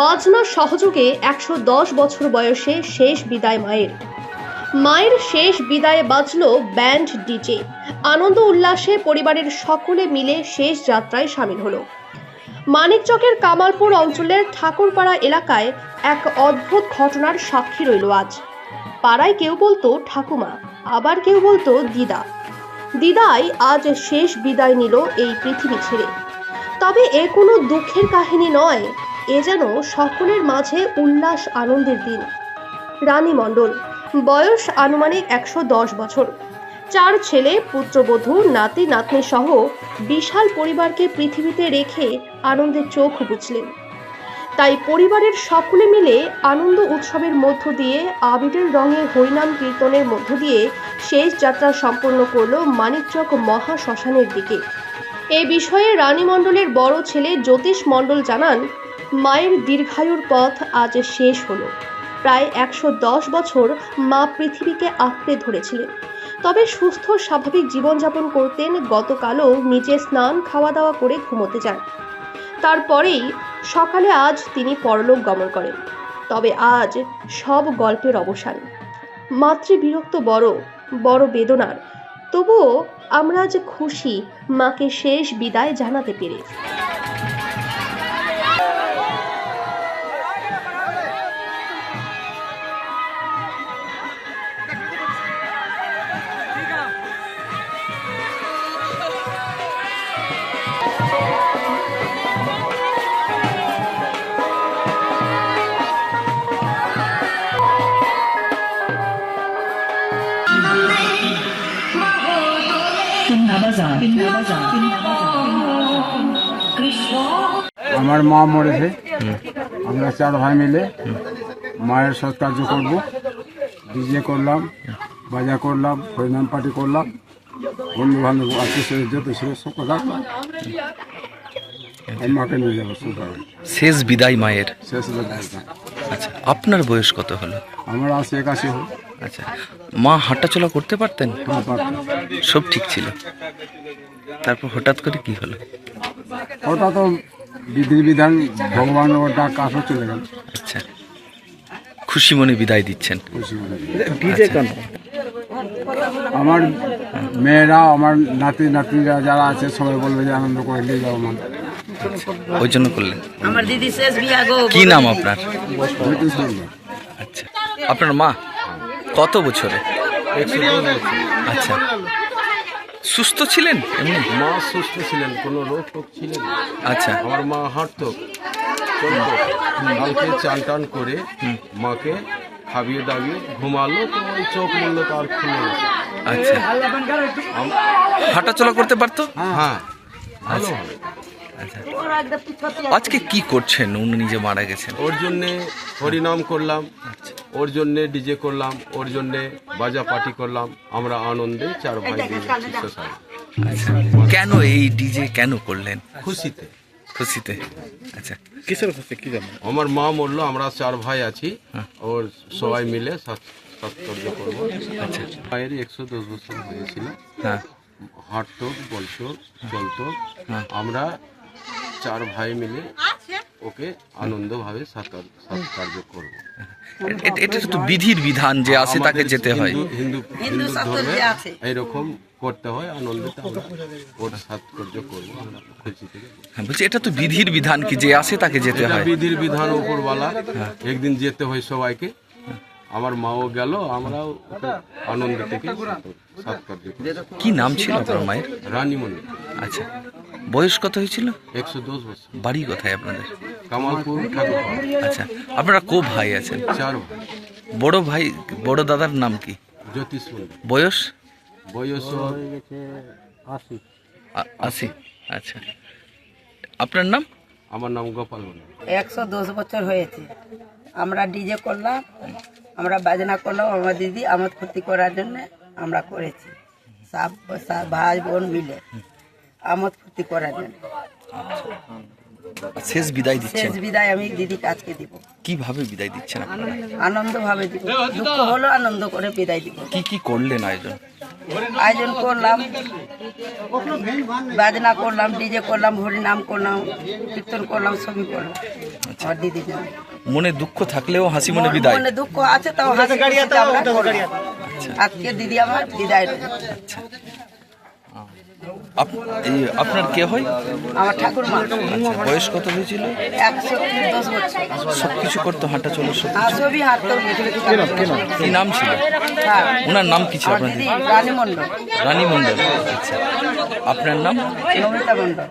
বাজনার সহযোগে একশো দশ বছর বয়সে শেষ বিদায় মায়ের। মায়ের শেষ বিদায়ে বাজল ব্যান্ড ডিজে। আনন্দ উল্লাসে পরিবারের সকলে মিলে শেষ যাত্রায় সামিল হলো। মানিকচকের কামালপুর অঞ্চলের ঠাকুরপাড়া এলাকায় এক অদ্ভুত ঘটনার সাক্ষী রইল আজ। পাড়ায় কেউ বলতো ঠাকুমা, আবার কেউ বলতো দিদা। দিদাই আজ শেষ বিদায় নিল এই পৃথিবী ছেড়ে। তবে এ কোনো দুঃখের কাহিনী নয় এ যেন সকলের মাঝে উল্লাস আনন্দের দিন। রানী মণ্ডল, বয়স আনুমানিক একশো দশ বছর। চার ছেলে, পুত্রবধূ, নাতি, নাতনি সহ বিশাল পরিবারকে পৃথিবীতে রেখে আনন্দের চোখ বুঝলেন। তাই পরিবারের সকলে মিলে আনন্দ উৎসবের মধ্য দিয়ে আবিরের রঙে হরিনাম কীর্তনের মধ্য দিয়ে শেষ যাত্রা সম্পন্ন করল মানিকচক মহা শ্মশানের দিকে। এ বিষয়ে রানী মণ্ডলের বড় ছেলে জ্যোতিষ মণ্ডল জানান মায়ের দীর্ঘায়ুর পথ আজ শেষ হলো। প্রায় একশো দশ বছর মা পৃথিবীকে আঁকড়ে ধরেছিলেন। তবে সুস্থ, স্বাভাবিক জীবনযাপন করতেন গতকালও নিজে স্নান খাওয়া দাওয়া করে ঘুমোতে যান। তারপরেই সকালে আজ তিনি পরলোক গমন করেন। তবে আজ সব গল্পের অবসান। মাতৃবিরক্ত বড় বড় বেদনার। তবুও আমরা আজ খুশি, মাকে শেষ বিদায় জানাতে পেরে। আমার মা মরেছে। আমরা চার ভাই মিলে মায়ের সৎকার্য করব। ডিজে করলাম। বাজা করলাম হরিনাম পার্টি করলাম বন্ধু বান্ধব আত্মীয় যত ছিল সব কথা। মাকে নিয়ে যাব শেষ বিদায় মায়ের? শেষ বেলায়। আচ্ছা আপনার বয়স কত হলো? আমার আছে একাশি হোক আচ্ছা মা হাঁটাচলা করতে পারতেন? হ্যাঁ পারতাম। সব ঠিক ছিল। তারপর হঠাৎ করে কি হলো? ওটা তো বিধি বিধান ভগবান ওর ডাক কাছে চলে গেল। আচ্ছা খুশি মনে বিদায় দিচ্ছেন। খুশি মনে। ডিজে কেন? আমার মেয়েরা আমার নাতি নাতিরা যারা আছে সবাই বলবে যে আনন্দ করে নিয়ে যাও মা। ওই জন্য করলেন? আমার দিদি শেষ বিয়া গো কি নাম আপনার? আচ্ছা। আপনার মা কত বছরে? আচ্ছা। সুস্থ ছিলেন? এমনি? মা সুস্থ ছিলেন কোনো রোগ টোগ ছিলেন আচ্ছা। আমার মা হাঁটতো কালকে চান টান করে মাকে খাবিয়ে দাবিয়ে ঘুমালো তো ওই চোখ মূল্য তার খুলে গেছে। আচ্ছা। হাঁটাচলা করতে পারতো? হ্যাঁ। ভালো আচ্ছা। আজকে কি করছেন? উনি নিজে মারা গেছেন। ওর জন্যে হরিনাম করলাম ওর জন্যে ডিজে করলাম ওর জন্যে বাজা পার্টি করলাম। আমরা আনন্দে চার ভাই আচ্ছা। কেন এই ডিজে কেন করলেন? খুশিতে। খুশিতে। আচ্ছা। কিসের কি জানো আমার মা মরলো আমরা চার ভাই আছি। ওর সবাই মিলে সৎকর্য করব। আচ্ছা একশো দশ বছর হয়েছিল। হ্যাঁ। হাঁটতো বলতো চলতো হ্যাঁ। আমরা চার ভাই মিলে ওকে আনন্দভাবে সাৎকার- সৎকার্য করব। এটা তো বিধির বিধান যে আসে তাকে যেতে হয়। হিন্দু হিন্দু ধর্মে যে আছে। এইরকম করতে হয় আনন্দতে আমরা ওর সাৎকার্য করব আমরা খুশি থেকে হ্যাঁ বলছি এটা তো বিধির বিধান কি যে আসে তাকে যেতে হয়? বিধির বিধান উপরওয়ালা। একদিন যেতে হয় সবাইকে আমার মাও গেল আমরাও ওকে আনন্দ থেকে সাৎকার্য কি নাম ছিল আপনার মায়ের? রানী মন্দির আচ্ছা বয়স কত হয়েছিল? একশো দশ বছর। বাড়ি কোথায় আপনাদের? কামালপুর ঠাকুর আচ্ছা আপনারা কো ভাই আছেন? চার ভাই। বড় ভাই বড় দাদার নাম কি? জ্যোতিষ বয়স? বয়স ওর আ- আশি আচ্ছা। আপনার নাম? আমার নাম গোপাল মন্দির একশো দশ বছর হয়েছে। আমরা ডিজে করলাম আমরা বাজনা করলাম আমার দিদি আমোদ ক্ষতি করার জন্য আমরা করেছি। সব সব ভাই বোন মিলে আমোদ ক্ষতি করার জন্য। শেষ বিদায় দিচ্ছেন? শেষ বিদায় আমি দিদিকে আজকে দিব। কীভাবে বিদায় দিচ্ছেন আনন্দ ভাবে দিব। দুঃখ হলো আনন্দ করে বিদায় দিব। কি কি করলেন আয়োজন? আয়োজন করলাম বাজনা করলাম ডিজে করলাম হরিনাম করলাম কীর্তন করলাম সবই করলাম। আমার দিদির জন্য মনে দুঃখ থাকলেও হাসি মনে বিদায়। মনে দুঃখ আছে তাও হাসি। আজকে দিদি আমার বিদায় আপ- এই আপনার কে হয়? আমার ঠাকুর মা আচ্ছা বয়স কত হয়েছিল? সব কিছু করতো হাঁটা চলো সব আর সবই হাত তো কি নাম ছিল? হ্যাঁ। ওনার নাম কি ছিল আপনার? রানী মণ্ডল। রানী মন্ডল আচ্ছা। আপনার নাম? নমিতা মণ্ডল।